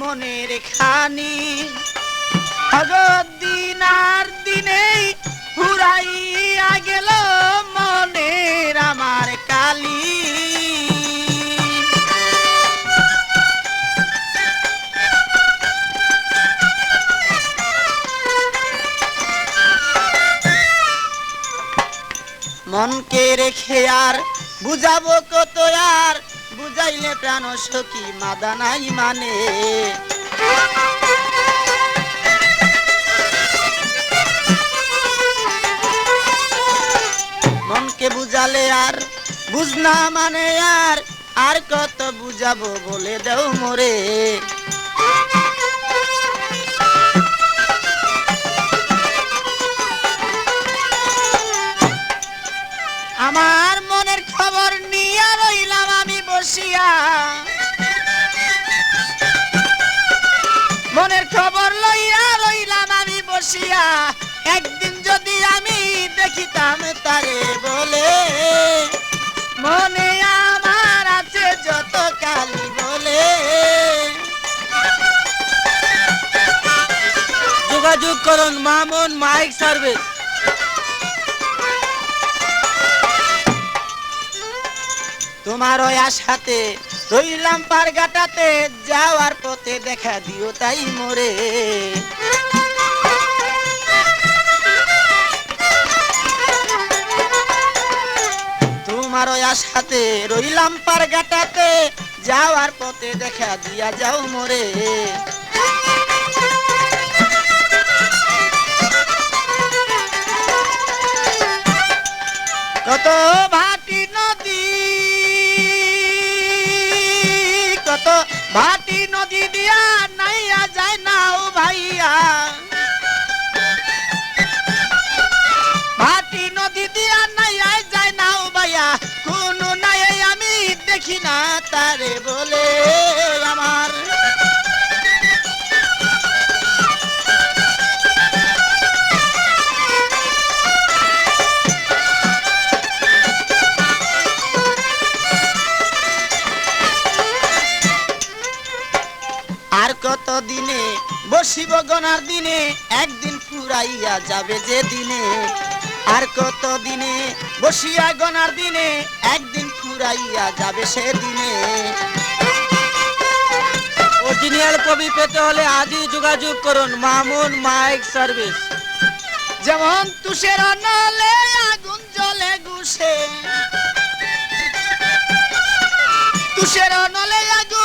মনের খানি। দিন আর দিনেই ফুরাইয়া গেল মনের আমার কালী। মনকে রেখে আর বুঝাবো কত আর বুঝাইলে প্রাণ সখী মাদানাই মানে। মনকে বুঝালে আর বুঝনা মানে আর আর কত বুঝাবো বলে দেও মোরে। মনের খবর লইয়া রইলাম আমি বসিয়া। একদিন যদি আমি দেখিতাম তারে বলে। মনে আমার আছে যত কালি বলে। যোগাযোগ করুন, মামুন মাইক সার্ভিস। তোমার ওই আশাতে রইলাম পারগাটাতে যাওয়ার পথে দেখা দিও তাই মোরে। তোমার ওই আশাতে রইলাম পারগাটাতে যাওয়ার পথে দেখা দিয়া যাও মোরে। কত ভাটি কত ভাটি নদী দিয়া নাইয়া যায় না ও ভাইয়া। ভাটি নদী দিয়া নাইয়া যায় ও ভাইয়া। কোন নাই আমি দেখি না তারে বলে আমার বসিব গনার দিনে একদিন ফুরাইয়া যাবে যে দিনে। আর কত দিনে বসিয়া গনার দিনে একদিন ফুরাইয়া যাবে সে দিনে। অরিজিনাল কবি পেতে হলে আজই যোগাযোগ করুন মামুন মাইক সার্ভিস। যেমন তুষের নলে আগুন জলে গুছে তুষের নলে আগুন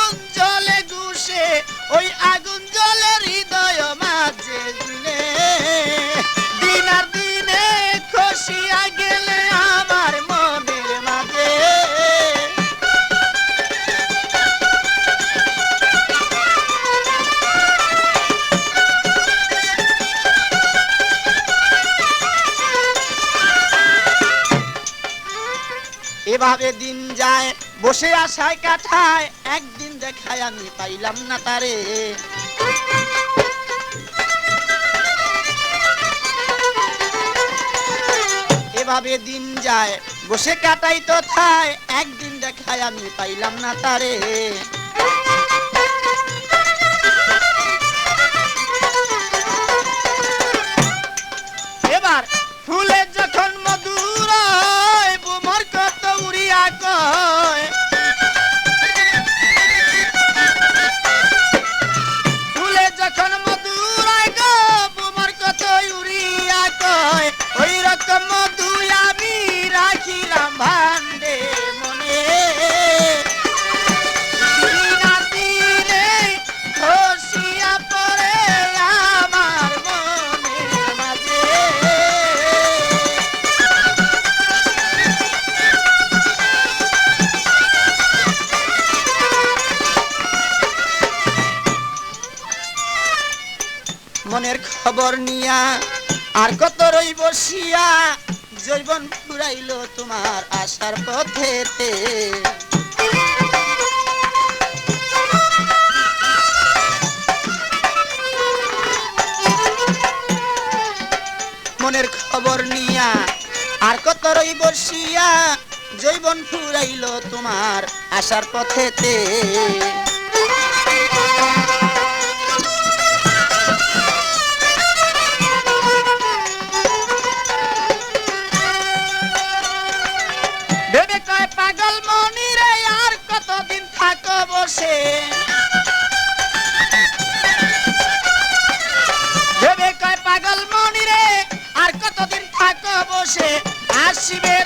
এভাবে দিন যায়, বসে আশায় কাঠায় একদিন দেখায় আমি পাইলাম না তারে। এভাবে দিন যায়, বসে কাটাই তো থায় একদিন দেখায় আমি পাইলাম না তারে। এবার ফুলে মনের খবর নিয়া, আর কত রই বসিয়া জৈবন ফুরাইল তোমার আশার পথেতে। মনের খবর নিয়া, আর কত রই বসিয়া জৈবন ফুরাইল তোমার আশার পথেতে। বসে আসিবে